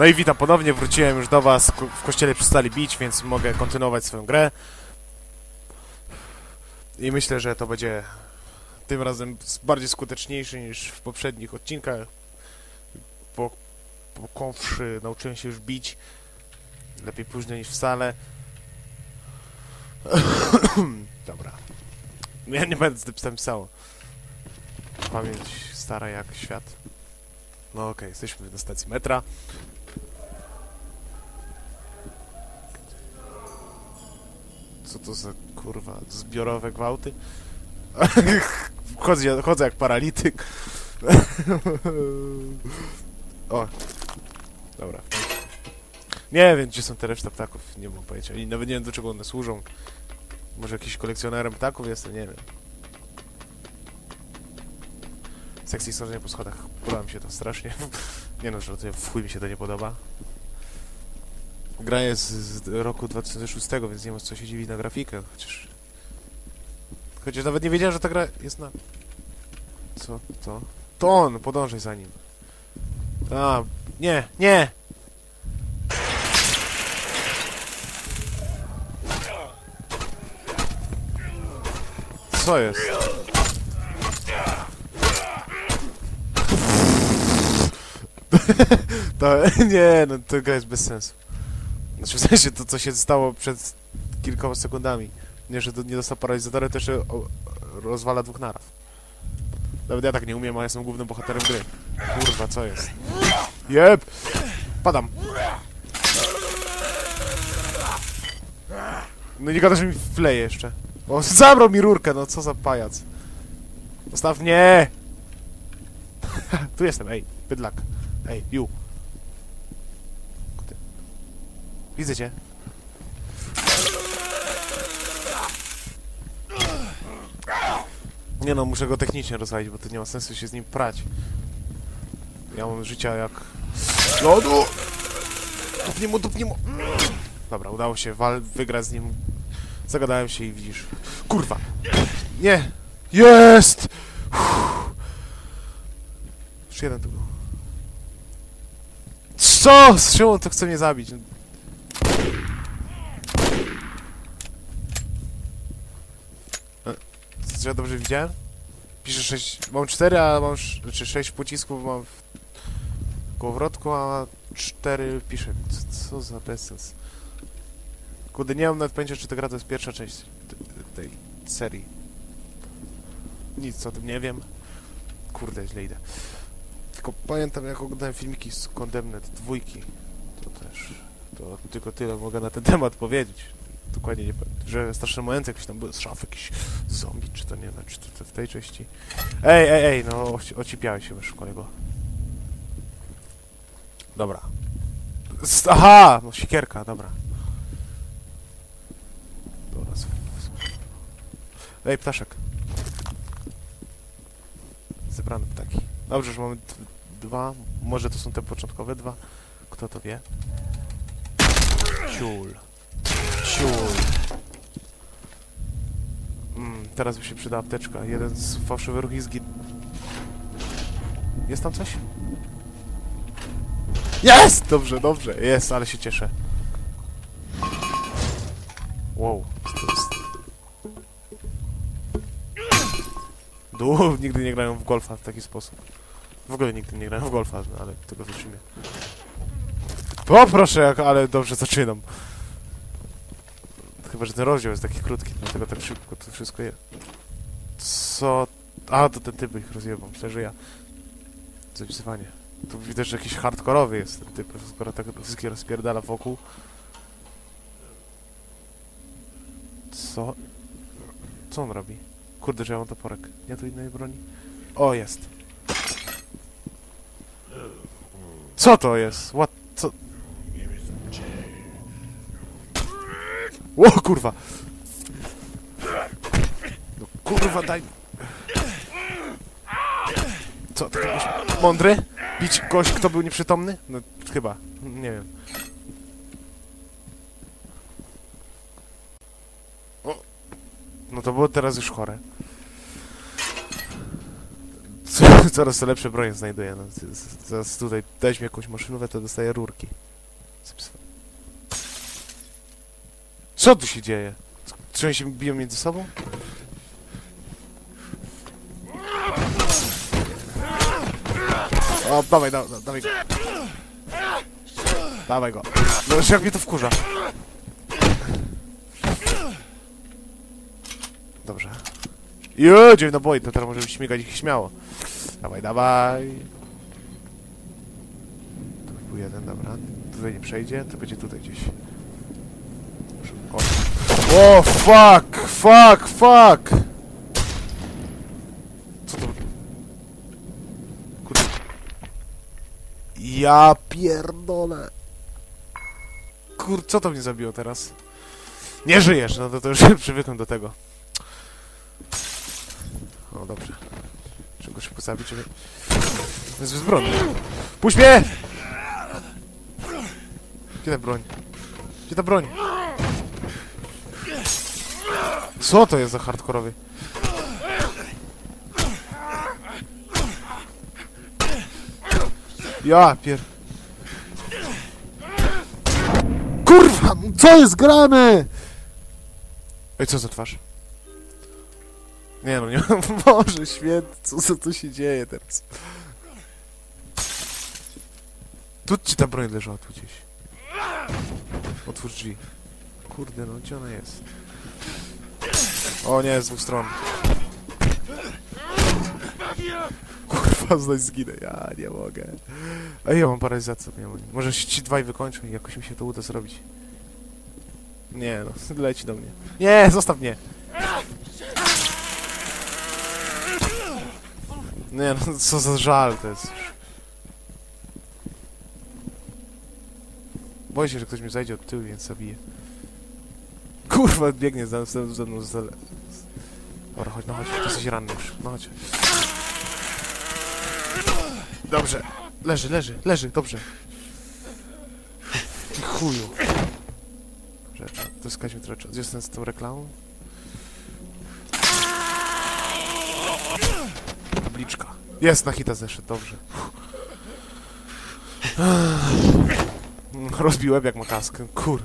No i witam ponownie, wróciłem już do was, w kościele przestali bić, więc mogę kontynuować swoją grę. I myślę, że to będzie tym razem bardziej skuteczniejszy niż w poprzednich odcinkach. Po, po nauczyłem się już bić. Lepiej późno niż wcale. Dobra. Ja nie będę z tym pisało. Pamięć stara jak świat. No okej, jesteśmy na stacji metra. Co to za kurwa zbiorowe gwałty? chodzę, chodzę jak paralityk. o. Dobra. Nie wiem, gdzie są te reszta ptaków. Nie mam pojęcia. I nawet nie wiem, do czego one służą. Może jakiś kolekcjonerem ptaków jestem, nie wiem. Sekcji sądzenia po schodach. Podoba mi się to strasznie. nie no, że w chuj mi się to nie podoba. Gra jest z roku 2006, więc nie ma co się dziwić na grafikę, chociaż... Chociaż nawet nie wiedziałem, że ta gra jest na... Co to? To on! Podążaj za nim. A, nie, nie! Co jest? To, nie, no to gra jest bez sensu. Znaczy w sensie to, co się stało przed kilkoma sekundami. Nie, że nie dostał paralizatora, to jeszcze rozwala dwóch naraz. Nawet ja tak nie umiem, a jestem głównym bohaterem gry. Kurwa, co jest? Jeb! Padam. No nie gada, że mi wleje jeszcze. O, zabrał mi rurkę, no co za pajac. Zostaw mnie! tu jestem, ej, bydlak. Ej, you. Kurde. Widzę cię. Nie no, muszę go technicznie rozwalić, bo to nie ma sensu się z nim prać. Ja mam życia jak... Lodu! Dupnij mu, dupnij mu! Dobra, udało się wal wygrać z nim. Zagadałem się i widzisz. Kurwa! Nie! Jest! Uff. Jeden tu był. Co? Z czemu to chce mnie zabić? Czy ja dobrze widziałem? Piszę 6... Mam 4, a mam... Znaczy 6 pocisków mam w kołowrotku, a 4 piszę. Co, co za bezsens. Kurde, nie mam nawet pojęcia, czy ta gra to jest pierwsza część tej serii. Nic o tym nie wiem. Kurde, źle idę. Tylko pamiętam, jak oglądałem filmiki z Condemned dwójki. To też... To tylko tyle mogę na ten temat powiedzieć. Dokładnie nie powiem. Że straszne momenty jakieś tam były z szaf, jakiś zombie, czy to nie wiem, czy to, w tej części. Ej, ej, ej, no oci- ocipiałeś się już kolego. Dobra. Aha! No sikierka, dobra. Dobra. Ej, ptaszek. Zebrane ptaki. Dobrze, że mamy dwa. Może to są te początkowe dwa. Kto to wie? Ciul. Mm, teraz by się przyda apteczka. Jeden z fałszywych ruch zgin... Jest tam coś? Jest! Dobrze, dobrze. Jest, ale się cieszę. Wow. Dół, nigdy nie grają w golfa w taki sposób. W ogóle nigdy nie grałem w golfa, no, ale tego zaczynię. O proszę, jak, ale dobrze zaczynam. Chyba, że ten rozdział jest taki krótki, dlatego tak szybko to wszystko jest. Co? A, to ten typ ich rozjebał. Myślę, że ja. Zapisywanie. Tu widać, że jakiś hardkorowy jest ten typ, skoro tak wszystkie rozpierdala wokół. Co? Co on robi? Kurde, że ja mam toporek. Nie tu innej broni? O, jest. Co to jest? What? Co? O, kurwa! No, kurwa, daj... Co, ty byłeś mądry? Bić kogoś, kto był nieprzytomny? No, chyba. Nie wiem. O. No to było teraz już chore. Co? Coraz to lepsze bronie znajduję. No, zaraz tutaj weźmie jakąś maszynówę, to dostaję rurki. Co tu się dzieje? Czy oni się biją między sobą? O, dawaj, da, da, dawaj go. Dawaj go. No już jak mnie to wkurza. Dobrze. Jedzie na boi, to teraz możemy śmigać ich śmiało. Dawaj, dawaj. Tu był jeden, dobra. Tutaj nie przejdzie, to będzie tutaj gdzieś. O, fuck, fuck, fuck! Co to... Kurde. Ja pierdolę. Kur, co to mnie zabiło teraz? Nie żyjesz, no to, to już przywykłem do tego. O, dobrze. Trzeba go szybko zabić, żeby... Jest bezbronny. Puść mnie! Gdzie ta broń? Gdzie ta broń? Co to jest za hardkorowy? Ja pier... Kurwa! Co jest grane? Ej, co za twarz? Nie no, nie Boże święty, co, co tu się dzieje teraz? Tu ci ta broń leżała, tu gdzieś. Otwórz drzwi. Kurde, no gdzie ona jest? O nie, z dwóch stron. Kurwa, znać zginę, ja nie mogę. A ja mam paralizację, nie mogę. Może ci dwaj wykończą i jakoś mi się to uda zrobić. Nie no, leci do mnie. Nie, zostaw mnie! Nie no, co za żal to jest. Boję się, że ktoś mi zajdzie od tyłu, więc zabiję. Kurwa, biegnie za, za, za mną. Za... Dobra, chodź, no chodź, ty jesteś ranny już. No chodź. Dobrze. Leży, leży, leży, dobrze. Ty chuju. Dobrze, to skazimy trochę czasu. Jestem z tą reklamą. Tabliczka. Jest, na hita zeszedł, dobrze. Rozbiłem jak ma kaskę, kur.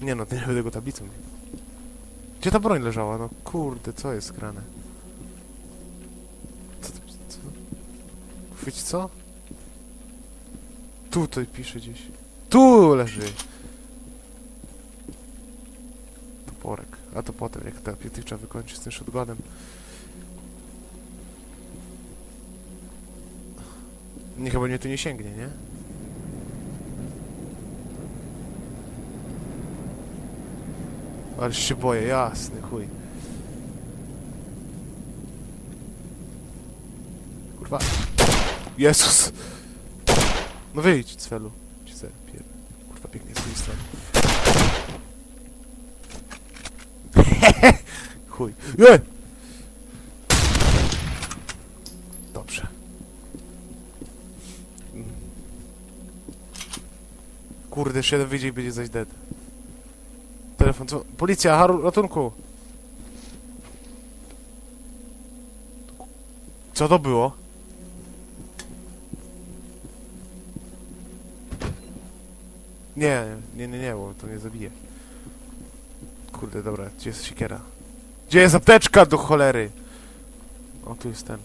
Nie no, nie będę go tablicą. Gdzie ta broń leżała? No kurde, co jest grane? Co, to- co? Chwyć co? Tutaj pisze gdzieś. Tu leży! Toporek. A to potem, jak ta tych trzeba wykończyć z tym shotgunem. Nie, chyba mnie tu nie sięgnie, nie? Ale się boję, jasny chuj. Kurwa. Jezus! No wyjdź, celu. Ci se pier... Kurwa, pięknie z tej strony. chuj. Je! Dobrze. Kurde, jeszcze jeden wyjdzie i będzie zaś dead. Telefon, co? Policja, haru, ratunku! Co to było? Nie, nie, nie, nie, bo to nie zabije. Kurde, dobra, gdzie jest siekiera? Gdzie jest apteczka do cholery? O, tu jest ten.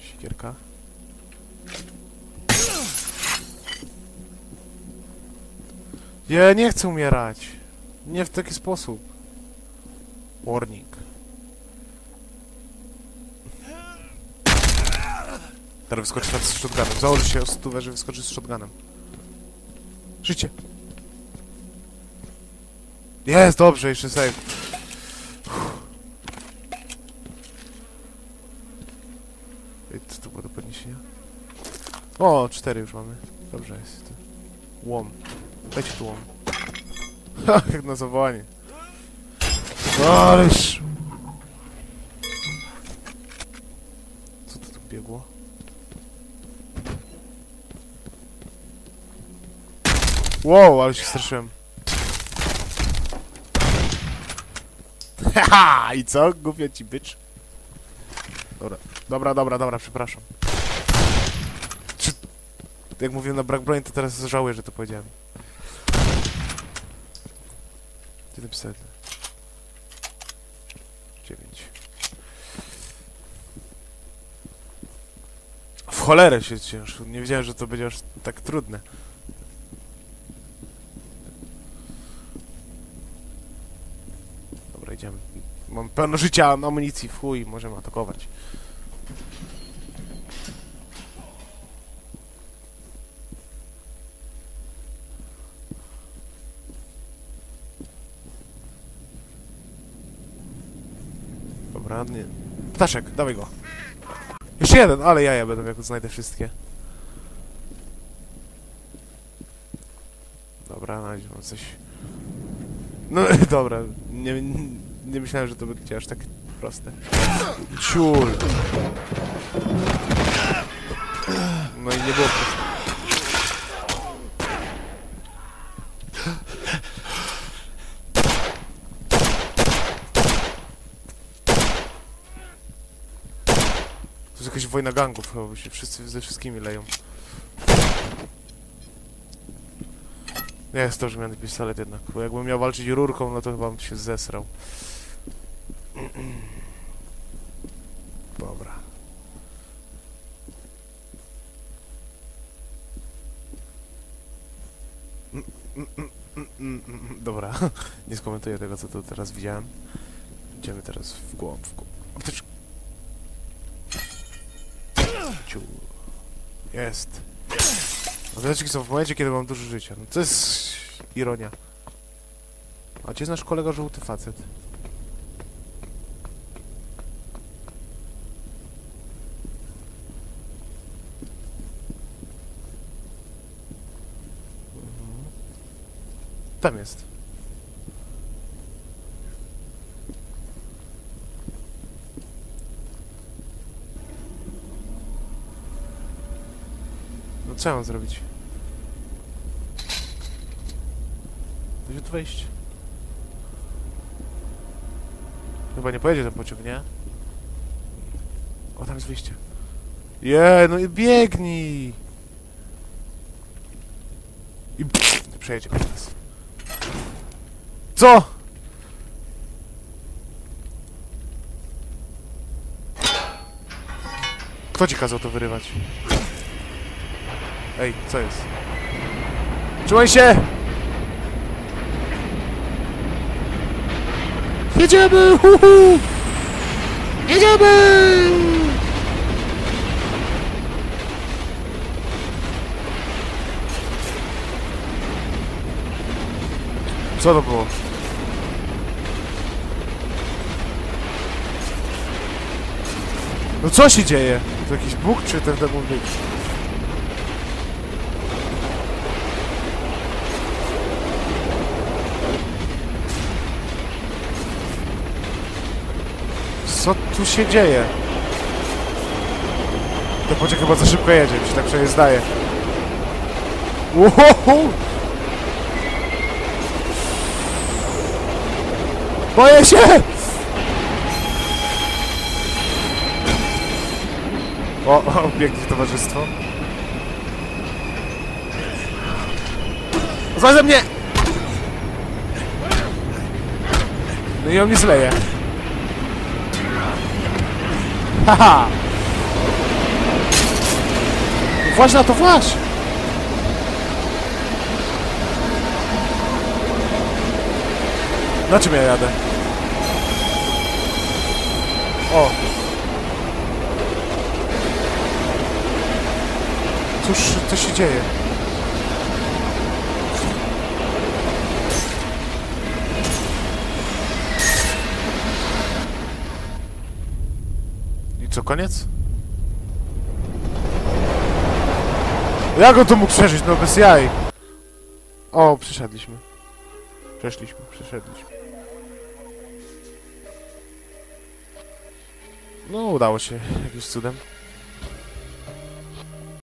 Siekierka. Ja nie chcę umierać. Nie w taki sposób. Warning. Teraz wyskoczy tam z shotgunem. Założy się o stówę, że wyskoczy z shotgunem. Życie. Jest, dobrze, jeszcze save. Ej, Co to było do podniesienia? O, cztery już mamy. Dobrze jest. Łom. Dajcie tu łom. Jak na zawołanie. Ależ... Co to tu biegło? Wow, ale się straszyłem. Haha! I co? Głupia ci bycz. Dobra, dobra, dobra, dobra, przepraszam. jak mówiłem na brak broni, to teraz żałuję, że to powiedziałem. Pistolet? Dziewięć. W cholerę się ciężko. Nie wiedziałem, że to będzie aż tak trudne. Dobra, idziemy. Mam pełno życia, amunicji, w chuj, możemy atakować. Dobra. Ptaszek, dawaj go. Jeszcze jeden, ale jaja będą, jak znajdę wszystkie. Dobra, znajdziemy coś. No dobra, nie, nie myślałem, że to będzie aż tak proste. Ciul. No i nie było proste. Jest jakaś wojna gangów, chyba, bo się wszyscy ze wszystkimi leją. Nie jest to, że miałem pistolet jednak, bo jakbym miał walczyć rurką, no to chyba bym się zesrał. Dobra. Dobra, nie skomentuję tego, co tu teraz widziałem. Idziemy teraz w głąb, w głąb. Apteczka. Ciu. Jest. Apteczki są w momencie, kiedy mam dużo życia. No to jest ironia. A gdzie jest nasz kolega żółty facet? Mhm. Tam jest. No co ja mam zrobić? Gdzie tu wejść? Chyba nie pojedzie ten pociąg, nie? O, tam jest wyjście. Je, no i biegnij! I pff, przejedzie teraz. Co? Kto ci kazał to wyrywać? Ej, co jest? Trzymaj się! Jedziemy! Hu, hu! Jedziemy! Co to było? No co się dzieje? To jakiś Bóg czy ten demon Co tu się dzieje? To pociąg chyba za szybko jedzie, mi się tak przynajmniej zdaje. Wow! Boję się! O, o, biegnie towarzystwo. Złaź ze mnie! No i on mnie zleje. Haha! Właź na to, właź! Na czym ja jadę? O! Cóż, co się dzieje? Co, koniec? Jak on to mógł przeżyć? No bez jaj. O, przeszedliśmy. Przeszliśmy, przeszedliśmy. No, udało się jakimś cudem.